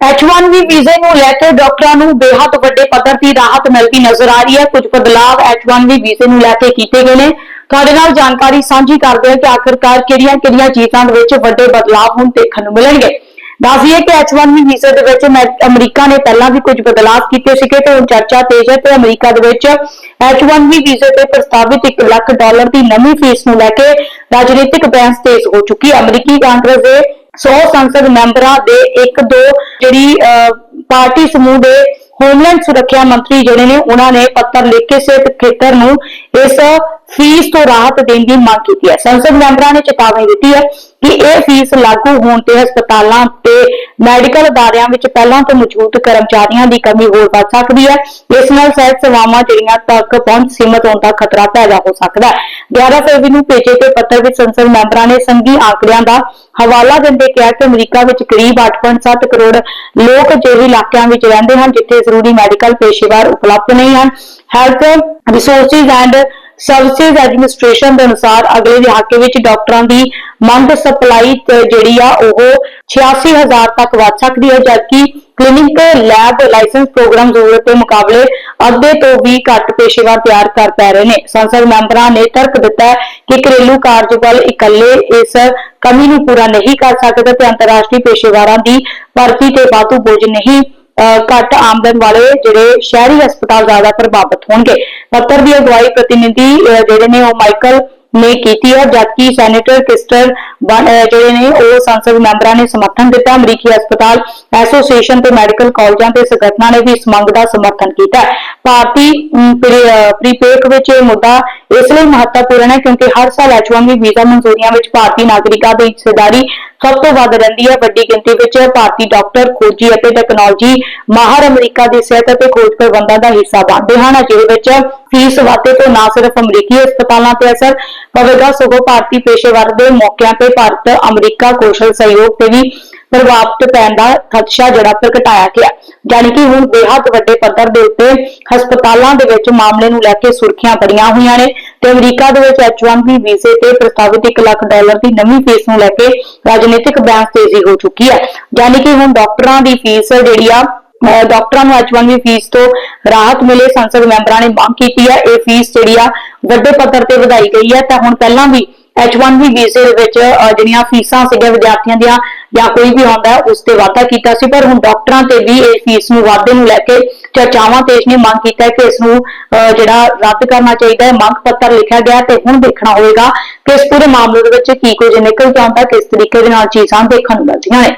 H1B ਵੀਜ਼ੇ ਨੂੰ ਲੈ ਕੇ ਡਾਕਟਰਾਂ ਨੂੰ ਬੇਹੱਦ ਵੱਡੇ ਪੱਧਰ ਦੀ ਰਾਹਤ ਮਿਲਦੀ ਨਜ਼ਰ ਆ ਰਹੀ ਹੈ। ਕੁਝ ਬਦਲਾਅ H1B ਵੀਜ਼ੇ ਨੂੰ ਲੈ ਕੇ ਕੀਤੇ ਗਏ ਨੇ। ਤੁਹਾਡੇ ਨਾਲ ਜਾਣਕਾਰੀ ਸਾਂਝੀ ਕਰਦੇ ਹਾਂ ਕਿ ਆਖਿਰਕਾਰ ਕਿਹੜੀਆਂ-ਕਿਹੜੀਆਂ ਚੀਜ਼ਾਂ ਦੇ ਵਿੱਚ ਵੱਡੇ ਬਦਲਾਅ ਹੁਣ ਦੇਖਣ ਨੂੰ ਮਿਲਣਗੇ। ਦੱਸਦੀਏ ਕਿ H1B ਵੀਜ਼ੇ ਦੇ ਵਿੱਚ ਅਮਰੀਕਾ ਨੇ ਪਹਿਲਾਂ ਵੀ ਕੁਝ ਬਦਲਾਅ ਕੀਤੇ ਸੀਗੇ ਤੇ ਹੁਣ ਚਰਚਾ ਤੇਜ਼ ਹੈ ਤੇ ਅਮਰੀਕਾ ਦੇ ਵਿੱਚ H1B ਵੀਜ਼ੇ ਤੇ ਪ੍ਰਸਤਾਵਿਤ 1 ਲੱਖ ਡਾਲਰ ਦੀ ਨਵੀਂ ਫੀਸ ਨੂੰ ਲੈ ਕੇ ਰਾਜਨੀਤਿਕ ਬਹਿਸ ਤੇਜ਼ ਹੋ ਚੁੱਕੀ ਹੈ। ਅਮਰੀਕੀ ਕਾਂਗਰਸ ਦੇ 100 ਸੰਸਦ ਮੈਂਬਰਾਂ ਦੇ ਇੱਕ ਦੋ ਜਿਹੜੀ ਪਾਰਟੀ ਸਮੂਹ ਦੇ ਹੋਮਲੈਂਡ ਸੁਰੱਖਿਆ ਮੰਤਰੀ ਜਿਹੜੇ ਨੇ, ਉਹਨਾਂ ਨੇ ਪੱਤਰ ਲਿਖ ਕੇ ਸਿਹਤ ਖੇਤਰ ਨੂੰ ਇਸ ਫੀਸ ਤੋਂ ਰਾਹਤ ਦੇਣ ਦੀ ਮੰਗ ਕੀਤੀ ਹੈ। ਸੰਸਦ ਮੈਂਬਰਾਂ ਨੇ ਚੇਤਾਵਨੀ ਦਿੱਤੀ ਹੈ ਕਿ ਇਹ ਫੀਸ ਲਾਗੂ ਹੋਣ ਤੇ ਹਸਪਤਾਲਾਂ ਤੇ ਮੈਡੀਕਲ ਅਦਾਰਿਆਂ ਵਿੱਚ ਪਹਿਲਾਂ ਤੋਂ ਮੌਜੂਦ ਕਰਮਚਾਰੀਆਂ ਦੀ ਕਮੀ ਹੋਰ ਵੱਧ ਸਕਦੀ ਹੈ। ਇਸ ਨਾਲ ਸਿਹਤ ਸੇਵਾਵਾਂ ਜਿਹੜੀਆਂ ਤੱਕ ਪਹੁੰਚ ਸੀਮਤ ਹੋਣ ਦਾ ਖਤਰਾ ਪੈਦਾ ਹੋ ਸਕਦਾ ਹੈ। 11 ਫਰਵਰੀ ਨੂੰ ਭੇਜੇ ਗਏ ਪੱਤਰ ਵਿੱਚ ਸੰਸਦ ਮੈਂਬਰਾਂ ਨੇ ਸੰਘੀ ਆંકੜਿਆਂ ਦਾ ਹਵਾਲਾ ਦਿੰਦੇ ਕਿਹਾ ਕਿ ਅਮਰੀਕਾ ਵਿੱਚ ਕਰੀਬ 8.7 ਕਰੋੜ ਲੋਕ ਅਜਿਹੇ ਇਲਾਕਿਆਂ ਵਿੱਚ ਰਹਿੰਦੇ ਹਨ, ਜਿੱਥੇ ਜ਼ਰੂਰੀ ਮੈਡੀਕਲ ਪੇਸ਼ੇਵਰ ਉਪਲਬਧ ਨਹੀਂ ਹਨ। Health resources and services administration ਦੇ ਅਨੁਸਾਰ ਅਗਲੇ ਦਹਾਕੇ ਵਿੱਚ ਡਾਕਟਰਾਂ ਦੀ ਮੰਗ ਸਪਲਾਈ ਜਿਹੜੀ ਆ ਉਹ 86000 ਤੱਕ ਵੱਧ ਸਕਦੀ ਹੈ, ਜਦਕਿ ਕਲੀਨਿਕ ਲੈਬ ਲਾਇਸੈਂਸ ਪ੍ਰੋਗਰਾਮ ਜ਼ਰੂਰਤ ਦੇ ਮੁਕਾਬਲੇ ਅੱਧੇ ਤੋਂ ਵੀ ਘੱਟ ਪੇਸ਼ੇਵਰ ਤਿਆਰ ਕਰ ਪੈ ਰਹੇ ਨੇ। ਸੰਸਦ ਮੈਂਬਰਾਂ ਨੇ ਤਰਕ ਦਿੱਤਾ ਕਿ ਘਰੇਲੂ ਕਾਰਜਬਲ ਇਕੱਲੇ ਇਸ ਕਮੀ ਨੂੰ ਪੂਰਾ ਨਹੀਂ ਕਰ ਸਕਦੇ ਤੇ ਅੰਤਰਰਾਸ਼ਟਰੀ ਪੇਸ਼ੇਵਰਾਂ ਦੀ ਭਰਤੀ ਤੇ ਵਾਧੂ ਬੋਝ ਨਹੀਂ ਅਹ ਘੱਟ ਆਮਦਨ ਵਾਲੇ ਜਿਹੜੇ ਸ਼ਹਿਰੀ ਹਸਪਤਾਲ ਜ਼ਿਆਦਾ ਪ੍ਰਭਾਵਿਤ ਹੋਣਗੇ। ਪੱਤਰ ਦੀ ਅਗਵਾਈ ਪ੍ਰਤੀਨਿਧੀ ਜਿਹੜੇ ਨੇ ਉਹ ਮਾਈਕਲ ਨੇ ਕੀਤੀ ਹੈ, ਜਦਕਿ ਸੈਨੇਟਰ ਕਿਸਟਰ ਜਿਹੜੇ ਨੇ, ਉਹ ਸੰਸਦ ਮੈਂਬਰਾਂ ਨੇ ਸਮਰਥਨ ਦਿੱਤਾ। ਅਮਰੀਕੀ ਹਸਪਤਾਲ ਐਸੋਸੀਏਸ਼ਨ ਤੇ ਮੈਡੀਕਲ ਕਾਲਜਾਂ ਦੇ ਸੰਗਠਨਾਂ ਨੇ ਵੀ ਇਸ ਮੰਗ ਦਾ ਸਮਰਥਨ ਕੀਤਾ। ਭਾਰਤੀ ਪ੍ਰੀਪੇਕ ਵਿੱਚ ਇਹ ਮੁੱਦਾ ਇਸ ਲਈ ਮਹੱਤਵਪੂਰਨ ਹੈ ਕਿਉਂਕਿ ਹਰ ਸਾਲ H1B ਵੀਜ਼ਾ ਮਨਜ਼ੂਰੀਆਂ ਵਿੱਚ ਭਾਰਤੀ ਨਾਗਰਿਕਾਂ ਦੀ ਹਿੱਸੇਦਾਰੀ ਸਭ ਤੋਂ ਵੱਧ ਰਹਿੰਦੀ ਹੈ। ਵੱਡੀ ਗਿਣਤੀ ਵਿੱਚ ਭਾਰਤੀ ਡਾਕਟਰ, ਖੋਜੀ ਅਤੇ ਟੈਕਨੋਲੋਜੀ ਮਾਹਰ ਅਮਰੀਕਾ ਦੀ ਸਿਹਤ ਅਤੇ ਖੋਜ ਪ੍ਰਬੰਧਾਂ ਦਾ ਹਿੱਸਾ ਬਣਦੇ ਹਨ। ਜਿਹਦੇ ਵਿੱਚ ਫੀਸ ਵਾਧੇ ਤੋਂ ਨਾ ਸਿਰਫ ਅਮਰੀਕੀ ਹਸਪਤਾਲਾਂ ਤੇ ਅਸਰ ਪਵੇਗਾ, ਸਗੋਂ ਭਾਰਤੀ ਪੇਸ਼ੇਵਰ ਦੇ ਮੌਕਿਆਂ ਤੇ ਭਾਰਤ ਅਮਰੀਕਾ ਕੌਸ਼ਲ ਸਹਿਯੋਗ ਤੇ ਵੀ ਪ੍ਰਭਾਵਿਤ ਪੈਣ ਦਾ ਖਦਸ਼ਾ ਜਿਹੜਾ ਪ੍ਰਗਟਾਇਆ ਗਿਆ। ਜਾਣੀ ਕਿ ਹੁਣ ਬੇਹੱਦ ਵੱਡੇ ਪੱਧਰ ਦੇ ਉੱਤੇ ਹਸਪਤਾਲਾਂ ਦੇ ਵਿੱਚ ਮਾਮਲੇ ਨੂੰ ਲੈ ਕੇ ਸੁਰਖੀਆਂ ਬੜੀਆਂ ਹੋਈਆਂ ਨੇ ਤੇ ਅਮਰੀਕਾ ਦੇ ਵਿੱਚ H1B ਵੀਜ਼ੇ ਤੇ ਪ੍ਰਸਤਾਵਿਤ 1 ਲੱਖ ਡਾਲਰ ਦੀ ਨਵੀਂ ਫੀਸ ਨੂੰ ਲੈ ਕੇ ਰਾਜਨੀਤਿਕ ਬਹਿਸ ਤੇਜ਼ੀ ਹੋ ਚੁੱਕੀ ਹੈ। ਜਾਣੀ ਕਿ ਹੁਣ ਡਾਕਟਰਾਂ ਦੀ ਫੀਸ ਜਿਹੜੀ ਆ ਡਾਕਟਰਾਂ ਨੂੰ H1B ਫੀਸ ਤੋਂ ਰਾਹਤ ਮਿਲੇ ਸੰਸਦ ਮੈਂਬਰਾਂ ਨੇ ਮੰਗ ਕੀਤੀ ਹੈ। ਇਹ ਫੀਸ ਜਿਹੜੀ ਆ ਵੱਡੇ ਪੱਧਰ ਤੇ ਵਧਾਈ ਗਈ ਹੈ। ਤਾਂ ਹੁਣ ਪਹਿਲਾਂ ਵੀ H1B ਵੀਜ਼ੇ ਦੇ ਵਿੱਚ ਜਿਹੜੀਆਂ ਫੀਸਾਂ ਸੀਗੀਆਂ ਵਿਦਿਆਰਥੀਆਂ ਦੀਆਂ ਜਾਂ ਕੋਈ ਵੀ ਆਉਂਦਾ ਉਸ ਤੇ ਵਾਧਾ ਕੀਤਾ ਸੀ ਪਰ ਹੁਣ ਡਾਕਟਰਾਂ ਤੇ ਵੀ ਇਹ ਫੀਸ ਨੂੰ ਵਾਧੇ ਨੂੰ ਲੈ ਕੇ ਚਰਚਾਵਾਂ ਤੇ ਇਸ ਨੇ ਮੰਗ ਕੀਤਾ ਹੈ ਕਿ ਇਸ ਨੂੰ ਅਹ, ਜਿਹੜਾ ਰੱਦ ਕਰਨਾ ਚਾਹੀਦਾ ਹੈ ਮੰਗ ਪੱਤਰ ਲਿਖਿਆ ਗਿਆ ਤੇ ਹੁਣ ਦੇਖਣਾ ਹੋਵੇਗਾ ਕਿ ਇਸ ਪੂਰੇ ਮਾਮਲੇ ਦੇ ਵਿੱਚ ਕੀ ਕੁਝ ਨਿਕਲ ਕੇ ਆਉਂਦਾ ਕਿਸ ਤਰੀਕੇ ਦੇ ਨਾਲ ਚੀਜ਼ਾਂ ਦੇਖਣ ਨੂੰ ਮਿਲਦੀਆਂ ਨੇ।